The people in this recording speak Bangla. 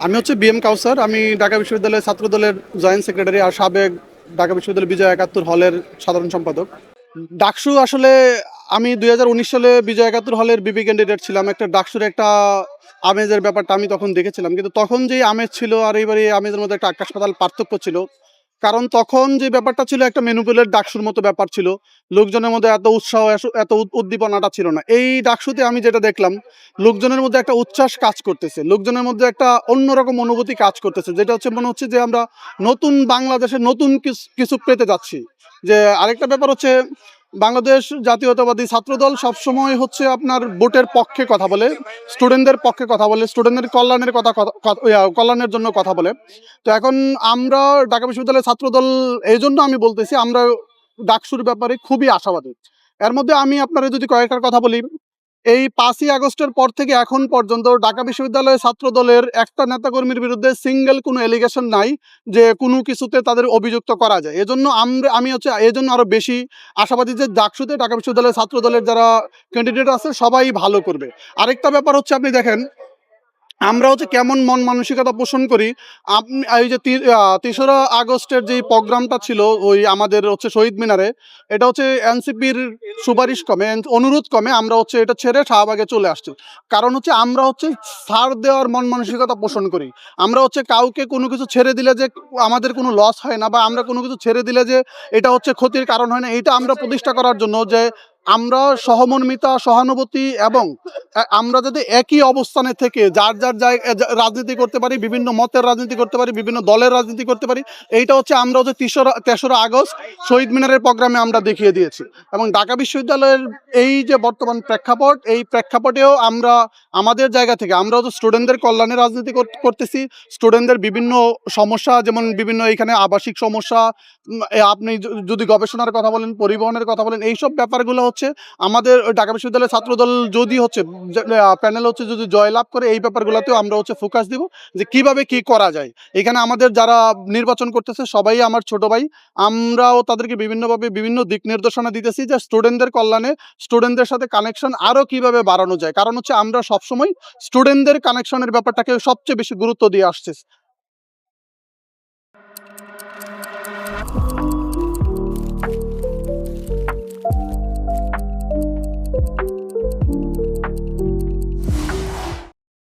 আমি হচ্ছে বি এম কাউসার আমি ঢাকা বিশ্ববিদ্যালয়ের ছাত্র দলের জয়েন্ট সেক্রেটারি আর সাবেক ঢাকা বিশ্ববিদ্যালয় বিজয় একাত্তর হলের সাধারণ সম্পাদক। ডাকসু আসলে আমি দুই হাজার উনিশ সালে বিজয় একাত্তর হলের বিবি ক্যান্ডিডেট ছিলাম। একটা ডাকসুর একটা আমেজের ব্যাপারটা আমি তখন দেখেছিলাম। কিন্তু তখন যে আমেজ ছিল আর এইবারে এই আমেজের মধ্যে একটা আকাশ পাতাল পার্থক্য ছিল কারণ তখন যে ব্যাপারটা ছিল, একটা মেনুপুলের ডাকসুর মতো ব্যাপার ছিল। লোকজনের মধ্যে এত উৎসাহ এত উদ্দীপনাটা ছিল না। এই ডাকসুতে আমি যেটা দেখলাম, লোকজনের মধ্যে একটা উচ্ছ্বাস কাজ করতেছে। লোকজনের মধ্যে একটা অন্যরকম অনুভূতি কাজ করতেছে। যেটা হচ্ছে, মনে হচ্ছে যে আমরা নতুন বাংলাদেশে নতুন কিছু পেতে যাচ্ছি। যে আরেকটা ব্যাপার হচ্ছে বাংলাদেশ জাতীয়তাবাদী ছাত্রদল সবসময় হচ্ছে আপনার ভোটের পক্ষে কথা বলে স্টুডেন্টদের পক্ষে কথা বলে স্টুডেন্টদের কল্যাণের কথা কল্যাণের জন্য কথা বলে। তো এখন আমরা ঢাকা বিশ্ববিদ্যালয়ের ছাত্রদল, এই জন্য আমি বলতেছি, আমরা ডাকসুর ব্যাপারে খুবই আশাবাদী। এর মধ্যে আমি আপনারা যদি কয়েকটার কথা বলি এই পাঁচই আগস্টের পর থেকে এখন পর্যন্ত ঢাকা বিশ্ববিদ্যালয়ের ছাত্রদলের একটা নেতাকর্মীর বিরুদ্ধে সিঙ্গেল কোনো এলিগেশন নাই যে কোনো কিছুতে তাদের অভিযুক্ত করা যায়। এজন্য আমরা আমি হচ্ছে, এজন্য আরও বেশি আশাবাদী যে ডাকসুতে ঢাকা বিশ্ববিদ্যালয়ের ছাত্রদলের যারা ক্যান্ডিডেট আছে, সবাই ভালো করবে। আরেকটা ব্যাপার হচ্ছে আপনি দেখেন আমরা হচ্ছে কেমন মন মানসিকতা পোষণ করি এই যে তেসরা আগস্টের যে প্রোগ্রামটা ছিল, ওই আমাদের হচ্ছে শহীদ মিনারে, এটা হচ্ছে এনসিপির সুপারিশ কমে অনুরোধ কমে আমরা হচ্ছে এটা ছেড়ে শাহবাগে চলে আসছি। কারণ হচ্ছে আমরা হচ্ছে ছাড় দেওয়ার মন মানসিকতা পোষণ করি। আমরা হচ্ছে কাউকে কোনো কিছু ছেড়ে দিলে যে আমাদের কোনো লস হয় না বা আমরা কোনো কিছু ছেড়ে দিলে যে এটা হচ্ছে ক্ষতির কারণ হয় না, এটা আমরা প্রতিষ্ঠা করার জন্য যে আমরা সহমর্মিতা, সহানুভূতি এবং আমরা যদি একই অবস্থানে থেকে যার যার জায়গায় রাজনীতি করতে পারি, বিভিন্ন মতের রাজনীতি করতে পারি, বিভিন্ন দলের রাজনীতি করতে পারি, এইটা হচ্ছে আমরা হচ্ছে তেসরা তেসরা আগস্ট শহীদ মিনারের প্রোগ্রামে আমরা দেখিয়ে দিয়েছি। এবং ঢাকা বিশ্ববিদ্যালয়ের এই যে বর্তমান প্রেক্ষাপট, এই প্রেক্ষাপটেও আমরা আমাদের জায়গা থেকে, আমরা হচ্ছে স্টুডেন্টদের কল্যাণে রাজনীতি করতেছি। স্টুডেন্টদের বিভিন্ন সমস্যা, যেমন বিভিন্ন এখানে আবাসিক সমস্যা আপনি যদি গবেষণার কথা বলেন, পরিবহনের কথা বলেন, এইসব ব্যাপারগুলো হচ্ছে আমাদের ওই ঢাকা বিশ্ববিদ্যালয়ের ছাত্রদল যদি হচ্ছে প্যানেল হচ্ছে যদি জয়লাভ করে, এই ব্যাপারগুলোতেও আমরা হচ্ছে ফোকাস দিব, যে কীভাবে কি করা যায়। এখানে আমাদের যারা নির্বাচন করতেছে, সবাই আমার ছোট ভাই, আমরাও তাদেরকে বিভিন্নভাবে বিভিন্ন দিক নির্দেশনা দিতেছি যে স্টুডেন্টদের কল্যাণে স্টুডেন্টদের সাথে কানেকশন আরও কীভাবে বাড়ানো যায়। কারণ হচ্ছে আমরা সবসময় স্টুডেন্টদের কানেকশনের ব্যাপারটাকে সবচেয়ে বেশি গুরুত্ব দিয়ে আসছি।